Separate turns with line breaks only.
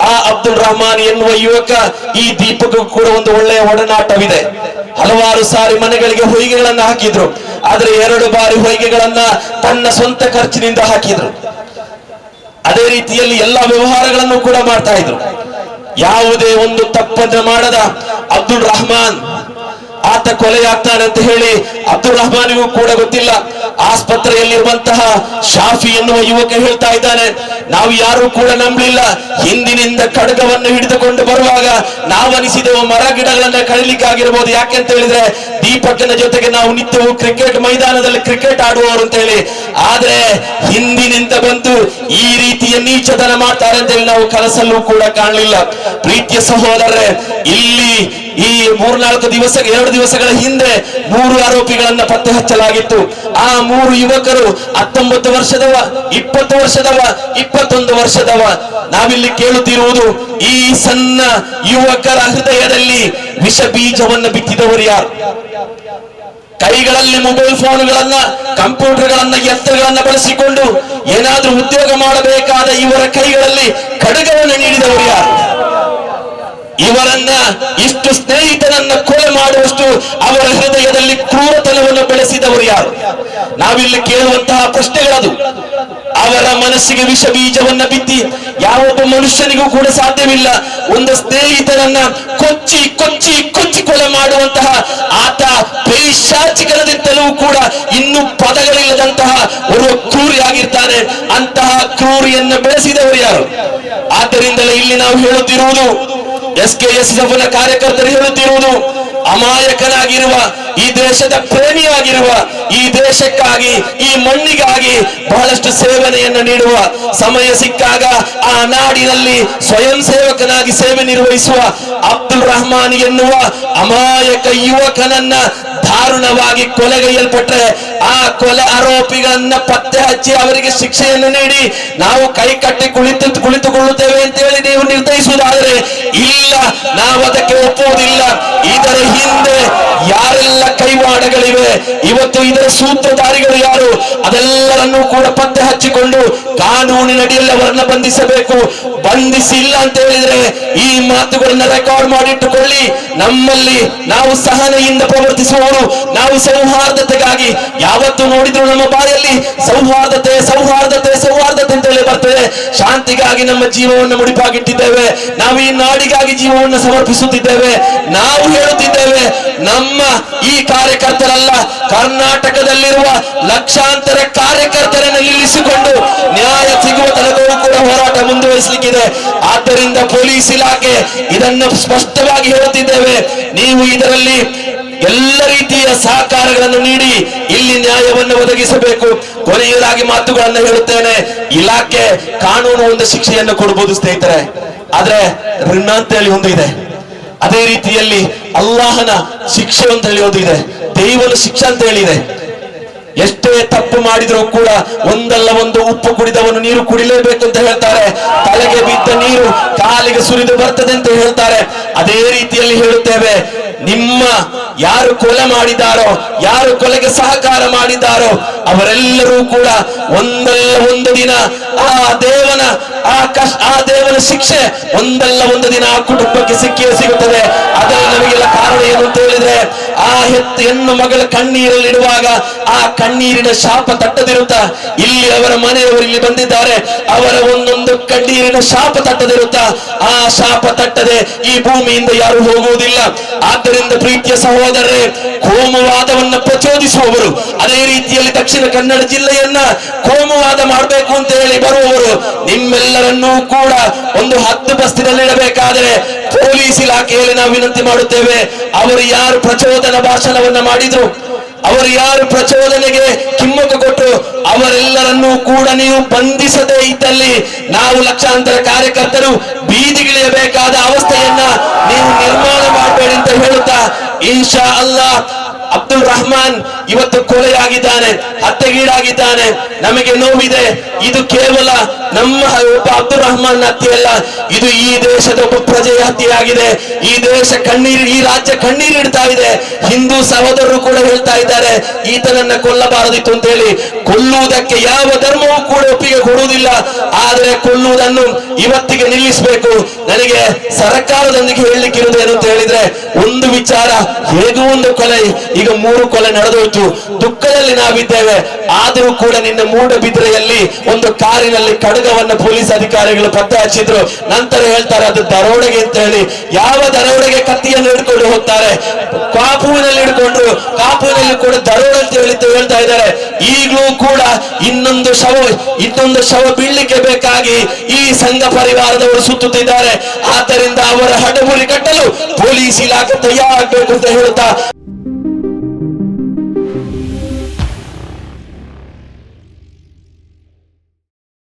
ಆ ಅಬ್ದುಲ್ ರಹಮಾನ್ ಎನ್ನುವ ಯುವಕ ಈ ದೀಪಕ್ಕೂ ಕೂಡ ಒಂದು ಒಳ್ಳೆಯ ಒಡನಾಟವಿದೆ. ಹಲವಾರು ಸಾರಿ ಮನೆಗಳಿಗೆ ಹೊಯ್ಗೆಗಳನ್ನ ಹಾಕಿದ್ರು. ಆದ್ರೆ ಎರಡು ಬಾರಿ ಹೊಯ್ಗೆಗಳನ್ನ ತನ್ನ ಸ್ವಂತ ಖರ್ಚಿನಿಂದ ಹಾಕಿದ್ರು. ಅದೇ ರೀತಿಯಲ್ಲಿ ಎಲ್ಲಾ ವ್ಯವಹಾರಗಳನ್ನು ಕೂಡ ಮಾಡ್ತಾ ಇದ್ರು. ಯಾವುದೇ ಒಂದು ತಪ್ಪನ್ನು ಮಾಡದ ಅಬ್ದುಲ್ ರಹಮಾನ್ ಆತ ಕೊಲೆಯಾಗ್ತಾನೆ ಅಂತ ಹೇಳಿ ಅಬ್ದುಲ್ ರಹಮಾನಿಗೂ ಕೂಡ ಗೊತ್ತಿಲ್ಲ. ಆಸ್ಪತ್ರೆಯಲ್ಲಿರುವಂತಹ ಶಾಫಿ ಎನ್ನುವ ಯುವಕ ಹೇಳ್ತಾ ಇದ್ದಾನೆ, ನಾವು ಯಾರು ಕೂಡ ನಂಬಲಿಲ್ಲ. ಹಿಂದಿನಿಂದ ಕಡಗವನ್ನು ಹಿಡಿದುಕೊಂಡು ಬರುವಾಗ ನಾವನಿಸಿದೆವು ಮರ ಗಿಡಗಳನ್ನ ಕಳಿಲಿಕ್ಕಾಗಿರ್ಬೋದು ಯಾಕೆ ಅಂತ ಹೇಳಿದ್ರೆ, ದೀಪಕ್ಕನ ಜೊತೆಗೆ ನಾವು ನಿತ್ಯವು ಕ್ರಿಕೆಟ್ ಮೈದಾನದಲ್ಲಿ ಕ್ರಿಕೆಟ್ ಆಡುವವರು ಅಂತ ಹೇಳಿ. ಆದ್ರೆ ಹಿಂದಿನಿಂದ ಬಂತು ಈ ರೀತಿಯ ನೀಚತನ ಮಾಡ್ತಾರೆ ಅಂತ ಹೇಳಿ ನಾವು ಕನಸಲ್ಲೂ ಕೂಡ ಕಾಣಲಿಲ್ಲ. ಪ್ರೀತಿಯ ಸಹೋದರರೇ, ಇಲ್ಲಿ ಈ ಮೂರ್ನಾಲ್ಕು ದಿವಸ, ಎರಡು ದಿವಸಗಳ ಹಿಂದೆ ಮೂರು ಆರೋಪಿಗಳನ್ನ ಪತ್ತೆ ಹಚ್ಚಲಾಗಿತ್ತು. ಆ ಮೂರು ಯುವಕರು ಹತ್ತೊಂಬತ್ತು ವರ್ಷದವ, ಇಪ್ಪತ್ತು ವರ್ಷದವ, ಇಪ್ಪತ್ತೊಂದು ವರ್ಷದವ. ನಾವಿಲ್ಲಿ ಕೇಳುತ್ತಿರುವುದು ಈ ಸಣ್ಣ ಯುವಕರ ಹೃದಯದಲ್ಲಿ ವಿಷ ಬೀಜವನ್ನು ಬಿತ್ತಿದವರು ಯಾರು? ಕೈಗಳಲ್ಲಿ ಮೊಬೈಲ್ ಫೋನ್ಗಳನ್ನ ಕಂಪ್ಯೂಟರ್ಗಳನ್ನ ಯಂತ್ರಗಳನ್ನ ಬಳಸಿಕೊಂಡು ಏನಾದ್ರೂ ಉದ್ಯೋಗ ಮಾಡಬೇಕಾದ ಇವರ ಕೈಗಳಲ್ಲಿ ಖಡ್ಗವನ್ನು ನೀಡಿದವರು ಯಾರು? ಇವರನ್ನ ಇಷ್ಟು ಸ್ನೇಹಿತರನ್ನ ಕೊಲೆ ಮಾಡುವಷ್ಟು ಅವರ ಹೃದಯದಲ್ಲಿ ಕ್ರೂರತನವನ್ನು ಬೆಳೆಸಿದವರು ಯಾರು? ನಾವಿಲ್ಲಿ ಕೇಳುವಂತಹ ಪ್ರಶ್ನೆಗಳದು. ಅವರ ಮನಸ್ಸಿಗೆ ವಿಷ ಬೀಜವನ್ನ ಬಿತ್ತಿ ಯಾವೊಬ್ಬ ಮನುಷ್ಯನಿಗೂ ಕೂಡ ಸಾಧ್ಯವಿಲ್ಲ. ಒಂದು ಸ್ನೇಹಿತರನ್ನ ಕೊಚ್ಚಿ ಕೊಚ್ಚಿ ಕೊಚ್ಚಿ ಕೊಲೆ ಮಾಡುವಂತಹ ಆತ ಪೈಶಾಚಿಕರದಿಂದಲೂ ಕೂಡ ಇನ್ನು ಪದಗಳಿಲ್ಲದಂತಹ ಒಬ್ಬ ಕ್ರೂರಿಯಾಗಿರ್ತಾನೆ ಅಂತಹ ಕ್ರೂರಿಯನ್ನು ಬೆಳೆಸಿದವರು ಯಾರು? ಆದ್ದರಿಂದಲೇ ಇಲ್ಲಿ ನಾವು ಹೇಳುತ್ತಿರುವುದು, ಎಸ್ ಕೆ ಎಸ್ ಎಫ್ನ ಕಾರ್ಯಕರ್ತರು ಹೇಳುತ್ತಿರುವುದು ಅಮಾಯಕನಾಗಿರುವ ಈ ದೇಶದ ಪ್ರೇಮಿಯಾಗಿರುವ ಈ ದೇಶಕ್ಕಾಗಿ, ಈ ಮಣ್ಣಿಗಾಗಿ ಬಹಳಷ್ಟು ಸೇವನೆಯನ್ನು ನೀಡುವ ಸಮಯ ಸಿಕ್ಕಾಗ ಆ ನಾಡಿನಲ್ಲಿ ಸ್ವಯಂ ಸೇವಕನಾಗಿ ಸೇವೆ ನಿರ್ವಹಿಸುವ ಅಬ್ದುಲ್ ರಹಮಾನ್ ಎನ್ನುವ ಅಮಾಯಕ ಯುವಕನನ್ನ ದಾರುಣವಾಗಿ ಕೊಲೆಗೈಯಲ್ಪಟ್ಟರೆ ಆ ಕೊಲೆ ಆರೋಪಿಗಳನ್ನ ಪತ್ತೆ ಹಚ್ಚಿ ಅವರಿಗೆ ಶಿಕ್ಷೆಯನ್ನು ನೀಡಿ ನಾವು ಕೈ ಕಟ್ಟಿ ಕುಳಿತು ಕುಳಿತುಕೊಳ್ಳುತ್ತೇವೆ ಅಂತ ಹೇಳಿ ನೀವು ನಿರ್ಧರಿಸುವುದಾದರೆ ಇಲ್ಲ ನಾವು ಅದಕ್ಕೆ ಒಪ್ಪುವುದಿಲ್ಲ ಯಾರೆಲ್ಲ ಕೈವಾಡಗಳಿವೆ, ಇವತ್ತು ಇದರ ಸೂತ್ರಧಾರಿಗಳು ಯಾರು? ಅದೆಲ್ಲರನ್ನೂ ಕೂಡ ಪತ್ತೆ ಹಚ್ಚಿಕೊಂಡು ಕಾನೂನಿನಡಿಯಲ್ಲಿ ಅವರನ್ನ ಬಂಧಿಸಬೇಕು. ಬಂಧಿಸಿಲ್ಲ ಅಂತ ಹೇಳಿದ್ರೆ ಈ ಮಾತುಗಳನ್ನ ರೆಕಾರ್ಡ್ ಮಾಡಿಟ್ಟುಕೊಳ್ಳಿ. ನಮ್ಮಲ್ಲಿ ನಾವು ಸಹನೆಯಿಂದ ಪ್ರವರ್ತಿಸುವವರು, ನಾವು ಸೌಹಾರ್ದತೆಗಾಗಿ ಯಾವತ್ತು ನೋಡಿದ್ರು ನಮ್ಮ ಬಾಯಲ್ಲಿ ಸೌಹಾರ್ದತೆ ಸೌಹಾರ್ದತೆ. ಶಾಂತಿಗಾಗಿ ನಮ್ಮ ಜೀವವನ್ನು ಮುಡಿಪಾಗಿಟ್ಟಿದ್ದೇವೆ. ನಾವು ಈ ನಾಡಿಗಾಗಿ ಜೀವವನ್ನು ಸಮರ್ಪಿಸುತ್ತಿದ್ದೇವೆ. ನಾವು ಹೇಳುತ್ತಿದ್ದೇವೆ, ನಮ್ಮ ಈ ಕಾರ್ಯಕರ್ತರಲ್ಲ, ಕರ್ನಾಟಕದಲ್ಲಿರುವ ಲಕ್ಷಾಂತರ ಕಾರ್ಯಕರ್ತರನ್ನು ನಿಲ್ಲಿಸಿಕೊಂಡು ನ್ಯಾಯ ಸಿಗುವ ತನಕವೂ ಕೂಡ ಹೋರಾಟ ಮುಂದುವರಿಸಲಿಕ್ಕಿದೆ. ಆದ್ದರಿಂದ ಪೊಲೀಸ್ ಇಲಾಖೆ ಇದನ್ನು ಸ್ಪಷ್ಟವಾಗಿ ಹೇಳುತ್ತಿದ್ದೇವೆ. ನೀವು ಇದರಲ್ಲಿ ಎಲ್ಲ ರೀತಿಯ ಸಹಕಾರಗಳನ್ನು ನೀಡಿ ಇಲ್ಲಿ ನ್ಯಾಯವನ್ನು ಒದಗಿಸಬೇಕು. ಕೊನೆಯದಾಗಿ ಮಾತುಗಳನ್ನು ಹೇಳುತ್ತೇನೆ. ಇಲಾಖೆ ಕಾನೂನು ಒಂದು ಶಿಕ್ಷೆಯನ್ನು ಕೊಡಬಹುದು ಸ್ನೇಹಿತರೆ. ಆದ್ರೆ ಋಣ ಅಂತ ಹೇಳಿ ಒಂದು ಇದೆ. ಅದೇ ರೀತಿಯಲ್ಲಿ ಅಲ್ಲಾಹನ ಶಿಕ್ಷೆ ಅಂತ ಹೇಳಿ ಒಂದು ಇದೆ. ದೈವನ ಶಿಕ್ಷೆ ಅಂತ ಹೇಳಿದೆ ಎಷ್ಟೇ ತಪ್ಪು ಮಾಡಿದ್ರು ಕೂಡ ಒಂದಲ್ಲ ಒಂದು ಉಪ್ಪು ಕುಡಿದವನು ನೀರು ಕುಡಿಲೇಬೇಕು ಅಂತ ಹೇಳ್ತಾರೆ. ತಲೆಗೆ ಬಿದ್ದ ನೀರು ಕಾಲಿಗೆ ಸುರಿದು ಬರ್ತದೆ ಅಂತ ಹೇಳ್ತಾರೆ. ಅದೇ ರೀತಿಯಲ್ಲಿ ಹೇಳುತ್ತೇವೆ. ನಿಮ್ಮ ಯಾರು ಕೊಲೆ ಮಾಡಿದಾರೋ ಯಾರು ಕೊಲೆಗೆ ಸಹಕಾರ ಮಾಡಿದಾರೋ ಅವರೆಲ್ಲರೂ ಕೂಡ ಒಂದಲ್ಲ ಒಂದು ದಿನ ಆ ದೇವನ, ಆ ಕಷ್ಟ ಆ ದೇವನ ಶಿಕ್ಷೆ ಒಂದಲ್ಲ ಒಂದು ದಿನ ಆ ಕುಟುಂಬಕ್ಕೆ ಸಿಕ್ಕಿಯೇ ಸಿಗುತ್ತದೆ. ಅದರಲ್ಲಿ ನಮಗೆಲ್ಲ ಕಾರಣ ಏನು ಅಂತ ಹೇಳಿದ್ರೆ, ಆ ಹೆತ್ತು ಹೆಣ್ಣು ಮಗಳ ಕಣ್ಣೀರಲ್ಲಿಡುವಾಗ ಆ ಕಣ್ಣೀರಿನ ಶಾಪ ತಟ್ಟದಿರುತ್ತ, ಇಲ್ಲಿ ಅವರ ಮನೆಯವರು ಇಲ್ಲಿ ಬಂದಿದ್ದಾರೆ, ಅವರ ಒಂದೊಂದು ಕಣ್ಣೀರಿನ ಶಾಪ ತಟ್ಟದಿರುತ್ತ, ಆ ಶಾಪ ತಟ್ಟದೆ ಈ ಭೂಮಿಯಿಂದ ಯಾರು ಹೋಗುವುದಿಲ್ಲ. ಆದ್ದರಿಂದ ಪ್ರೀತಿಯ ಸಹೋದರರೇ, ಕೋಮುವಾದವನ್ನು ಪ್ರಚೋದಿಸುವವರು. ಅದೇ ರೀತಿಯಲ್ಲಿ ದಕ್ಷಿಣ ಕನ್ನಡ ಜಿಲ್ಲೆಯನ್ನ ಕೋಮುವಾದ ಮಾಡಬೇಕು ಅಂತ ಹೇಳಿ ಬರುವವರು ನಿಮ್ಮೆಲ್ಲರನ್ನೂ ಕೂಡ ಒಂದು ಹತ್ತು ಬಸ್ತಿನಲ್ಲಿ ಇಡಬೇಕಾದರೆ ಪೊಲೀಸ್ ಇಲಾಖೆಯಲ್ಲಿ ನಾವು ವಿನಂತಿ ಮಾಡುತ್ತೇವೆ, ಅವರು ಯಾರು ಪ್ರಚೋದನ ಭಾಷಣವನ್ನ ಮಾಡಿದ್ರು, ಅವರು ಯಾರು ಪ್ರಚೋದನೆಗೆ ಕಿಮ್ಮಕ ಕೊಟ್ಟು ಅವರೆಲ್ಲರನ್ನೂ ಕೂಡ ನೀವು ಬಂಧಿಸದೇ ಇದ್ದಲ್ಲಿ ನಾವು ಲಕ್ಷಾಂತರ ಕಾರ್ಯಕರ್ತರು ಬೀದಿಗಿಳಿಯಬೇಕಾದ ಅವಸ್ಥೆಯನ್ನ ನೀವು ನಿರ್ಮಾಣ ಮಾಡಬೇಡಿ ಅಂತ ಈ ಇನ್ಶಾ ಅಲ್ಲಾಹ್ ಅಬ್ದುಲ್ ರಹಮಾನ್ ಇವತ್ತು ಕೊಲೆಯಾಗಿದ್ದಾನೆ, ಹತ್ಯೆಗೀಡಾಗಿದ್ದಾನೆ, ನಮಗೆ ನೋವಿದೆ. ಇದು ಕೇವಲ ನಮ್ಮ ಒಬ್ಬ ಅಬ್ದುಲ್ ರಹಮಾನ್ ಹತ್ಯೆಯಲ್ಲ ಇದು ಈ ದೇಶದ ಒಬ್ಬ ಪ್ರಜೆಯ ಹತ್ಯೆಯಾಗಿದೆ. ಈ ದೇಶ ಕಣ್ಣೀರು, ಈ ರಾಜ್ಯ ಕಣ್ಣೀರಿಡ್ತಾ ಇದೆ. ಹಿಂದೂ ಸಹೋದರರು ಕೂಡ ಹೇಳ್ತಾ ಇದ್ದಾರೆ, ಈತನನ್ನ ಕೊಲ್ಲಬಾರದಿತ್ತು ಅಂತ ಹೇಳಿ ಕೊಲ್ಲುವುದಕ್ಕೆ ಯಾವ ಧರ್ಮವೂ ಕೂಡ ಒಪ್ಪಿಗೆ ಕೊಡುವುದಿಲ್ಲ. ಆದರೆ ಕೊಲ್ಲುವುದನ್ನು ಇವತ್ತಿಗೆ ನಿಲ್ಲಿಸಬೇಕು. ನನಗೆ ಸರ್ಕಾರದೊಂದಿಗೆ ಹೇಳಲಿಕ್ಕಿರುವುದು ಏನು ಅಂತ ಹೇಳಿದ್ರೆ, ಒಂದು ವಿಚಾರ ಹೇಗೂ ಒಂದು ಕೊಲೆ, ಈಗ ಮೂರು ಕೊಲೆ ನಡೆದೋಯ್ತು. ದುಃಖದಲ್ಲಿ ನಾವಿದ್ದೇವೆ. ಆದರೂ ಕೂಡ ನಿನ್ನ ಮೂಡಬಿದ್ರೆಯಲ್ಲಿ ಒಂದು ಕಾರಿನಲ್ಲಿ ಕಡಗವನ್ನ ಪೊಲೀಸ್ ಅಧಿಕಾರಿಗಳು ಪತ್ತೆ ಹಚ್ಚಿದ್ರು. ನಂತರ ಹೇಳ್ತಾರೆ, ಅದು ದರೋಡೆಗೆ ಅಂತ ಹೇಳಿ. ಯಾವ ದರೋಡೆಗೆ ಕತ್ತಿಯನ್ನು ಹಿಡ್ಕೊಂಡು ಹೋಗ್ತಾರೆ? ಕಾಪುವಿನಲ್ಲಿ ಹಿಡ್ಕೊಂಡ್ರು. ಕಾಪುವಿನಲ್ಲಿ ಕೂಡ ದರೋಡ್ ಅಂತ ಹೇಳಿ ಹೇಳ್ತಾ ಇದ್ದಾರೆ. ಈಗಲೂ ಕೂಡ ಇನ್ನೊಂದು ಶವ ಇನ್ನೊಂದು ಶವ ಬೀಳ್ಲಿಕ್ಕೆ ಬೇಕಾಗಿ ಈ ಸಂಘ ಪರಿವಾರದವರು ಸುತ್ತುತ್ತಿದ್ದಾರೆ. ಆದ್ದರಿಂದ ಅವರ ಹಡಬುರಿ ಕಟ್ಟಲು ಪೊಲೀಸ್ ಇಲಾಖೆ ತಯಾರಾಗಬೇಕು ಅಂತ ಹೇಳ್ತಾ